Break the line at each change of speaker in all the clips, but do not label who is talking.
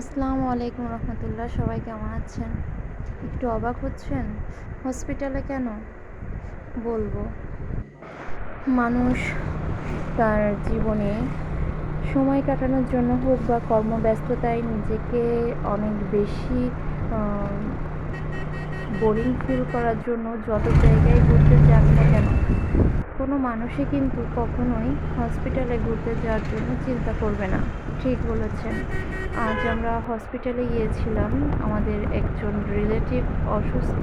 আসসালামু আলাইকুম রহমতুল্লাহ, সবাই কেমন আছেন? একটু অবাক হচ্ছেন? হসপিটালে কেন? বলব। মানুষ তার জীবনে সময় কাটানোর জন্য হোক বা কর্মব্যস্ততায় নিজেকে অনেক বেশি বোরিং ফিল করার জন্য যত জায়গায় ঘুরতে যাক না কেন, কোনো মানুষই কিন্তু কখনোই হসপিটালে ঘুরতে যাওয়ার জন্য চিন্তা করবে না। ঠিক বলেছেন। আজ আমরা হসপিটালে গিয়েছিলাম। আমাদের একজন রিলেটিভ অসুস্থ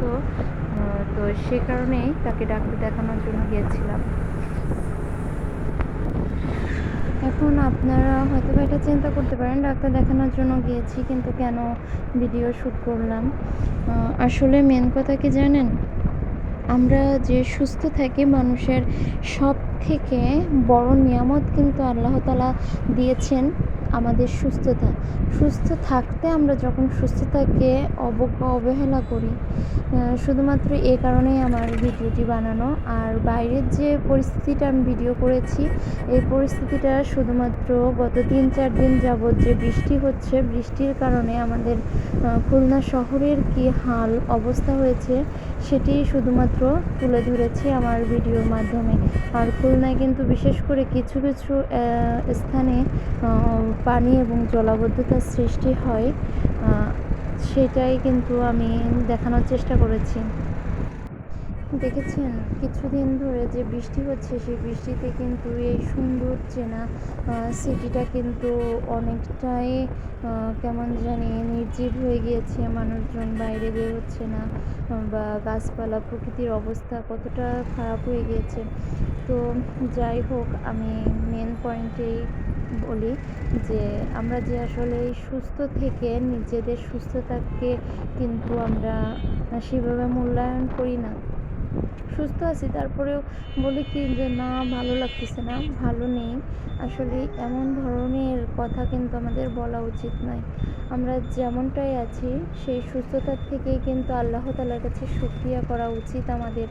তো সে কারণেই তাকে ডাক্তার দেখানোর জন্য গিয়েছিলাম। এখন আপনারা হয়তো এটা চিন্তা করতে পারেন, ডাক্তার দেখানোর জন্য গিয়েছি, কিন্তু কেন ভিডিও শ্যুট করলাম? আসলে মেন কথা কি জানেন? আমরা যে সুস্থ থাকি মানুষের সব থেকে বড় নিয়ামত কিন্তু আল্লাহ তালা দিয়েছেন। আমাদের সুস্থতা। সুস্থ থাকতে আমরা যখন সুস্থতাকে অবজ্ঞা অবহেলা করি শুধুমাত্র এ কারণেই আমার ভিডিওটি বানানো। আর বাইরের যে পরিস্থিতিটা আমি ভিডিও করেছি, এই পরিস্থিতিটা শুধুমাত্র গত তিন চার দিন যাবৎ যে বৃষ্টি হচ্ছে, বৃষ্টির কারণে আমাদের খুলনা শহরের কি হাল অবস্থা হয়েছে, সেটি শুধুমাত্র তুলে ধরেছি আমার ভিডিওর মাধ্যমে। আর খুলনায় কিন্তু বিশেষ করে কিছু কিছু স্থানে পানি এবং জলাবদ্ধতার সৃষ্টি হয় সেটাই কিন্তু আমি দেখানোর চেষ্টা করেছি। দেখেছেন, কিছুদিন ধরে যে বৃষ্টি হচ্ছে, সেই বৃষ্টিতে কিন্তু এই সুন্দর চেনা সিটিটা কিন্তু অনেকটাই কেমন জানি নির্জীব হয়ে গিয়েছে, মানুষজন বাইরে বের হচ্ছে না, বা গাছপালা, প্রকৃতির অবস্থা কতটা খারাপ হয়ে গিয়েছে। তো যাই হোক, আমি মেন পয়েন্টেই বলি যে আমরা যে আসলে সুস্থ থেকে নিজেদের সুস্থতাকে কিন্তু আমরা সেভাবে মূল্যায়ন করি না। সুস্থ আছি। তারপরেও বলি কি যে, না, ভালো লাগতেছে না, ভালো নেই। আসলে এমন ধরনের কথা কিন্তু আমাদের বলা উচিত নয়। আমরা যেমনটাই আছি, সেই সুস্থতার থেকেই কিন্তু আল্লাহ তালার কাছে সুক্রিয়া করা উচিত আমাদের।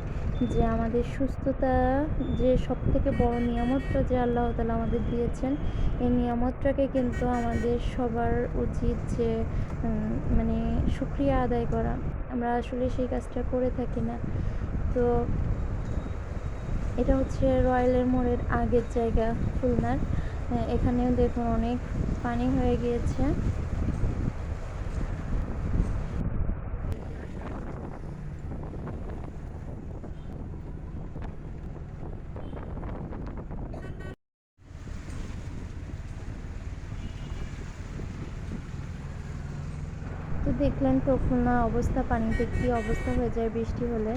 যে, আমাদের সুস্থতা যে সব থেকে বড় নিয়ামতটা যে, আল্লাহ তালা আমাদের দিয়েছেন, এই নিয়ামতটাকে কিন্তু আমাদের সবার উচিত যে মানে সুক্রিয়া আদায় করা। আমরা আসলে সেই কাজটা করে থাকি না। তো এটা হচ্ছে রয়্যালের মোড়ের আগের জায়গা, খুলনার। এখানেও দেখুন অনেক পানি হয়ে গিয়েছে। তো দেখলেন তো খুলনা অবস্থা, পানিতে কী অবস্থা হয়ে যায় বৃষ্টি হলে।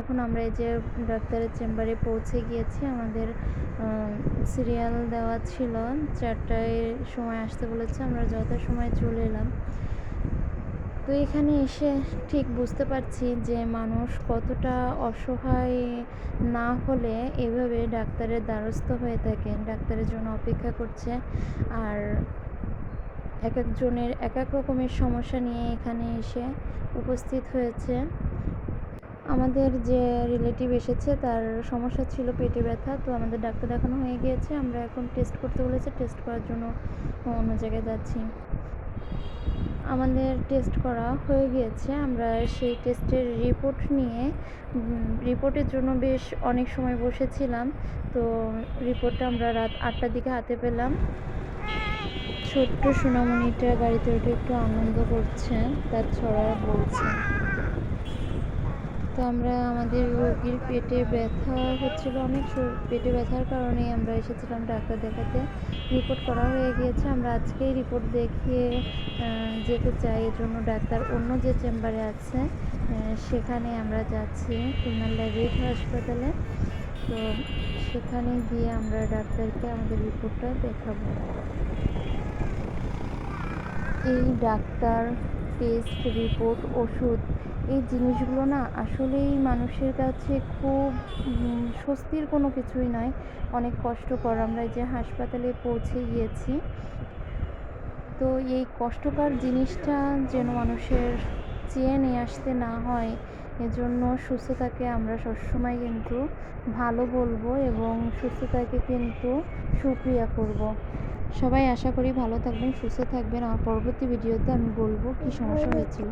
এখন আমরা এই যে ডাক্তারের চেম্বারে পৌঁছে গিয়েছি, আমাদের সিরিয়াল দেওয়া ছিল। চারটায় সময় আসতে বলেছে, আমরা যত সময় চলে এলাম। তো এখানে এসে ঠিক বুঝতে পারছি যে মানুষ কতটা অসহায় না হলে এভাবে ডাক্তারের দ্বারস্থ হয়ে থাকে, ডাক্তারের জন্য অপেক্ষা করছে। আর এক একজনের এক এক রকমের সমস্যা নিয়ে এখানে এসে উপস্থিত হয়েছে। আমাদের যে রিলেটিভ এসেছে, তার সমস্যা ছিল পেটে ব্যথা, তো আমাদের ডাক্তার দেখানো হয়ে গিয়েছে। আমরা এখন টেস্ট করতে বলেছে টেস্ট করার জন্য অন্য জায়গায় যাচ্ছি। আমাদের টেস্ট করা হয়ে গিয়েছে। আমরা সেই টেস্টের রিপোর্ট নিয়ে রিপোর্টের জন্য বেশ অনেক সময় বসেছিলাম। তো রিপোর্টটা আমরা রাত আটটার দিকে হাতে পেলাম। ছোট্ট সোনামণিটা গাড়িতে উঠে একটু আনন্দ করছে, তার ছড়া বলছে তো আমরা আমাদের রোগীর পেটে ব্যথা হচ্ছিল অনেক পেটে ব্যথার কারণে আমরা এসেছিলাম ডাক্তার দেখাতে। রিপোর্ট করা হয়ে গিয়েছে। আমরা আজকেই রিপোর্ট দেখিয়ে যেতে চাই। এর জন্য ডাক্তার অন্য যে চেম্বারে আছে সেখানে আমরা যাচ্ছি খুলনা ল্যাবেট হাসপাতালে। তো সেখানে গিয়ে আমরা ডাক্তারকে আমাদের রিপোর্টটা দেখাবো। এই ডাক্তার টেস্ট, রিপোর্ট, ওষুধ এই জিনিসগুলো না আসলেই মানুষের কাছে খুব স্বস্তির কোনো কিছুই নয়। অনেক কষ্টকর আমরা যে হাসপাতালে পৌঁছে গিয়েছি। তো এই কষ্টকর জিনিসটা যেন মানুষের চেয়ে নিয়ে আসতে না হয়, এজন্য সুস্থতাকে আমরা সবসময় কিন্তু ভালো বলব এবং সুস্থতাকে কিন্তু সুক্রিয়া করব। সবাই আশা করি ভালো থাকবেন, সুস্থ থাকবেন। আমার পরবর্তী ভিডিওতে আমি বলব কী সমস্যা হয়েছিল।